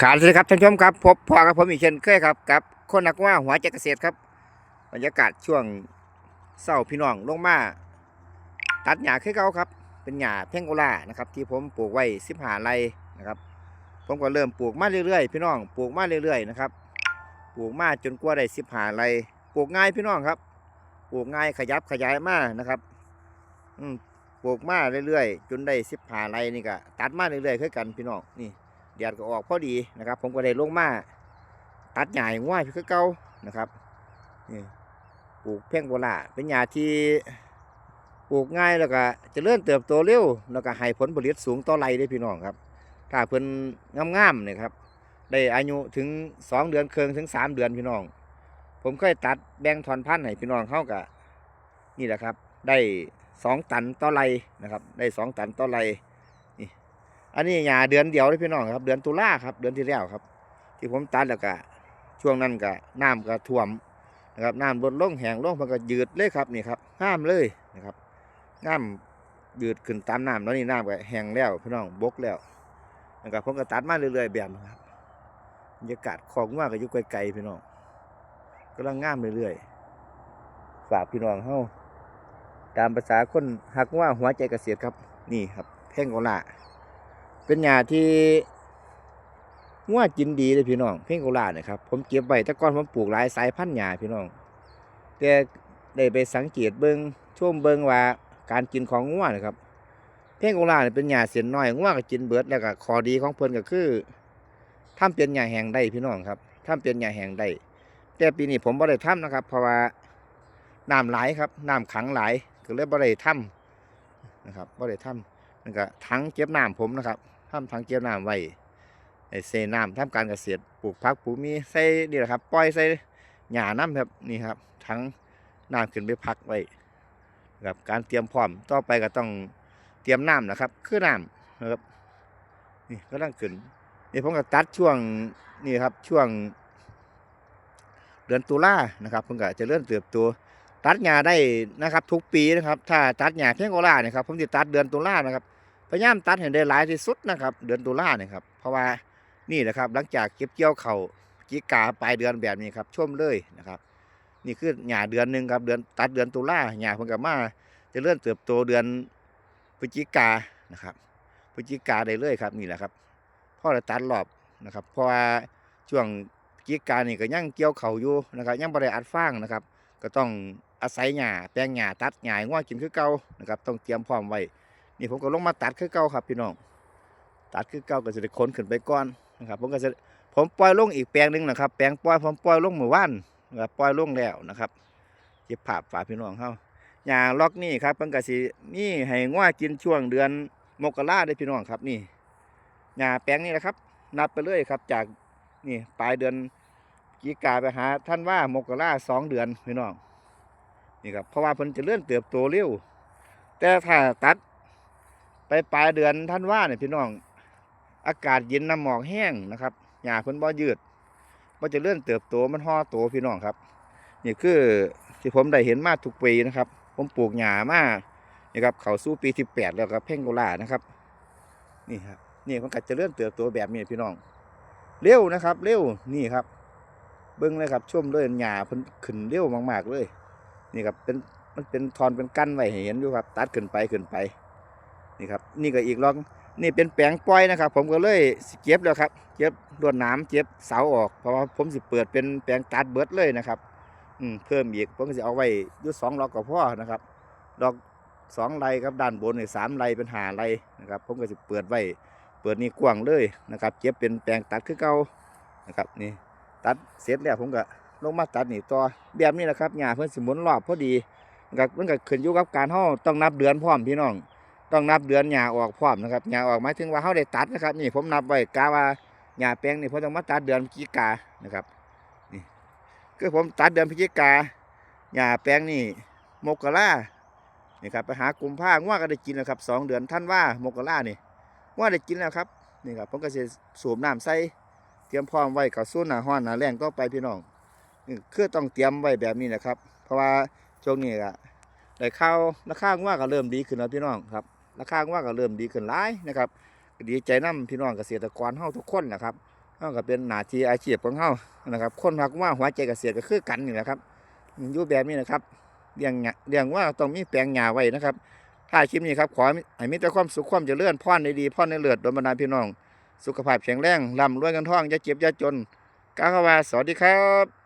ขาดเลยครับท่านผู้ชมครับพบพอกับผมอีกเช่นเคยครับกับคนนักว่าหัวใจเกษตรครับบรรยากาศช่วงเศร้าพี่น้องลงมาตัดหญ้าคือเก่าครับ เป็นหญ้าเพงโกลานะครับ ที่ผมปลูกไว้สิบหาไรนะครับ ผมก็เริ่มปลูกมาเรื่อยๆ พี่น้องปลูกมาเรื่อยๆนะครับปลูกมาจนกว่าได้สิบหาไรปลูกง่ายพี่น้องครับปลูกง่ายขยับขยายมานะครับอืมปลูกมาเรื่อยๆ จนได้สิบหาไรนี่ก็ตัดมาเรื่อยๆคือกันพี่น้องนี่ แดดก็ออกพอดีนะครับ ผมก็ได้ลงมาตัดหญ้าง่ายคือเก่านะครับนี่ปลูกเพ่งโบราเป็นหญ้าที่ปลูกง่ายแล้วก็จะเริ่มเติบโตเร็วแล้วก็ให้ผลผลิตสูงต่อไรได้พี่น้องครับ ถ้าเพิ่นงามๆเนี่ยครับได้อายุถึงสองเดือนเคืองถึงสามเดือนพี่น้อง ผมเคยตัดแบ่งทอนพันธุ์ให้พี่น้องเข้ากับนี่แหละครับ ได้สองตันต่อไรนะครับ ได้สองตันต่อไร อันนี้หญ้าเดือนเดียวเลยพี่น้องครับ เดือนตุลาครับ เดือนที่แล้วครับ ที่ผมตัดแล้วก็ช่วงนั้นก็น้ำก็ท่วมนะครับน้ำลดลงแห้งลงมันก็ยืดเลยครับนี่ครับงามเลยนะครับน้ำยืดขึ้นตามน้ำแล้วนี่น้ำก็แห้งแล้วพี่น้องบกแล้วนะครับผมก็ตัดมาเรื่อยๆแบบครับบรรยากาศของว่าก็ยู่ไกลๆพี่น้องกำลังงามเรื่อยๆฝากพี่น้องเฮาตามภาษาคนหักว่าหัวใจเกษตรครับ นี่ครับแพ่งโกลา เป็นหญ้าที่งัวกินดีเลยพี่น้อง เพ่งโกลาเนี่ยครับผมเก็บไว้แต่ก่อนผมปลูกหลายสายพันธุ์หญ้าพี่น้องแต่ได้ไปสังเกตเบิงช่วงเบิงว่าการกินของงัวนะครับ เพ่งโกลาเนี่ยเป็นหญ้าเสียนน้อยงัวก็กินเบิดแล้วก็ข้อดีของเพิ่นก็คือทำเป็นหญ้าแห้งได้พี่น้องครับทำเป็นหญ้าแห้งได้แต่ปีนี้ผมบ่ได้ทำนะครับ เพราะว่าน้ำหลายครับน้ำขังหลายก็เลยบ่ได้ทำนะครับบ่ได้ทำนั่นก็ถังเก็บน้ำผมนะครับ ทำถังเก็บน้ำไว้ไอเซน้ำทำการเกษตรปลูกผักปลูกมีใส่นี่แหละครับปล่อยใส่หญ้าน้ำครับนี่ครับถังน้ำขึ้นไปพักไว้นะครับการเตรียมพร้อมต่อไปก็ต้องเตรียมน้ำนะครับ คือน้ำนะครับนี่ก็ต้องขึ้นนี่ผมก็ตัดช่วงนี่ครับช่วง เดือนตุลานะครับผมก็จะเริ่มเติบโตตัดหญ้าได้นะครับ ทุกปีนะครับ ถ้าตัดหญ้าเพียงโกลาเนี่ยครับ ผมจะตัดเดือนตุลานะครับ พยายามตัดให้ได้หลายที่สุดนะครับ เดือนตุลาเนี่ยครับเพราะว่านี่แหละครับหลังจากเก็บเกี่ยวเขาวกีกาปลายเดือนแบบนี้ครับชมเลยนะครับ นี่คือหญ้าเดือนหนึ่งครับเดือนตัดเดือนตุลาหญ้าเพิ่งกลับมาจะเริ่มเติบโตเดือนพฤศจิกานะครับพฤศจิกาได้เลยครับนี่แหละครับพ่อจะตัดรอบนะครับ เพราะว่าช่วงพฤศจิกานี่ก็ยังเกี่ยวเขาอยู่นะครับยังบ่ได้อัดฟางนะครับ ก็ต้องอาศัยหญ้าแปลงหญ้าตัดหญ้าง่วกินคือเก่านะครับ ต้องเตรียมพร้อมไว้ นี่ผมก็ลงมาตัดคือเก่าครับพี่น้อง ตัดคือเก่าก็จะได้ขนขึ้นไปก่อนนะครับผมก็จะผมปล่อยลงอีกแปลงหนึ่งนะครับ แปลงปล่อยผมปล่อยลงเมื่อวานนะครับปล่อยลงแล้วนะครับเก็บภาฝากพี่น้องเขาหญ้างล็อกนี่ครับเพิ่นก็สินี่ให้ง่วกินช่วงเดือนมกราได้พี่น้องครับนี่หญ้าแปลงนี่แหละครับ นับไปเลยครับ จากนี่ปลายเดือนกีกาไปหาท่านว่ามกราสองเดือนพี่น้องนี่ครับเพราะว่าเพิ่นจะเลื่อนเติบโตเร็วแต่ถ้าตัด ไปปลายเดือนท่านว่าเนี่ยพี่น้อง อากาศเย็นน้ำหมอกแห้งนะครับหญ้าเพิ่นบ่ยืดบ่จะเลื่อนเติบโตมันห่อโตพี่น้องครับ นี่คือที่ผมได้เห็นมาทุกปีนะครับ ผมปลูกหญ้ามานี่ครับเขาสู่ปีที่แปดแล้วครับเพ่งโกลานะครับ นี่ครับนี่มันก็จะเลื่อนเติบโตแบบนี้พี่น้อง เร็วนะครับ เร็วนี่ครับ เบิ้งเลยครับชมเลยหญ้าเพิ่นขึ้นเร็วมากๆเลย นี่ครับเป็นมันเป็นทอนเป็นกั้นไว้เห็นอยู่ครับ ตัดขึ้นไปขึ้นไป นี่ครับนี่ก็อีกลองนี่เป็นแปลงปล่อยนะครับ ผมก็เลยเก็บแล้วครับเก็บรวดหน้ำเก็บเสาออกเพราะว่าผมสิเปิดเป็นแปลงตัดเบิดเลยนะครับอืมเพิ่มอีกผมก็จะเอาไว้ยุดสองล็อกกับพ่อนะครับล็อกสองไรครับด้านบนนี่สามไรเป็นหาไรนะครับ ผมก็จะเปิดไว้เปิดนี่กว้างเลยนะครับเก็บเป็นแปลงตัดคือเก่านะครับนี่ตัดเสร็จแล้วผมก็ลงมาตัดนี่ต่อแบบนี้แหละครับหญ้าเพิ่นสิหมุนรอบพอดีนะครับมันก็ขึ้นอยู่กับการเฮาต้องนับเดือนพร้อมพี่น้อง ต้องนับเดือนหญ้าออกพร้อมนะครับหญ้าออกหมายถึงว่าเขาได้ตัดนะครับนี่ผมนับไว้กาว่าหญ้าแปลงนี่ผมต้องมาตัดเดือนพฤศจิกานะครับนี่คือผมตัดเดือนพฤศจิกาหญ้าแปลงนี่มกรานี่ครับไปหากุมภาง่วก็ได้กินแล้วครับสองเดือนท่านว่ามกรานี่ง่วได้กินแล้วครับนี่ครับผมก็จะสูบน้ำใส่เตรียมพร้อมไว้กับสู้หน้าห้อนหน้าแรงก็ไปพี่น้องนี่คือต้องเตรียมไว้แบบนี้นะครับ เพราะว่าช่วงนี้ก็ได้ข้าวราคาง่วก็เริ่มดีขึ้นแล้วพี่น้องครับ ราคาว่าก็เริ่มดีขึ้นหลายนะครับดีใจนํพี่น้องเกษตรกรเฮาทุกคนนะครับเฮาก็เป็นหน้าที่อาชีพของเฮานะครับ คนหักว่าหัวใจเกษตรก็คือกันนี่แหละครับอยู่แบบนี้นะครับเลี้ยงเลี้ยงว่าต้องมีแปลงหญ้าไว้นะครับถ้าคลิปนี้ครับขอให้มีแต่ความสุขความเจริญพรในดีพรในเลิศโดยบรรดาพี่น้อง สุขภาพแข็งแรงร่ำรวยกันท่องอย่าเจ็บอย่าจนกาวควาสวัสดีครับ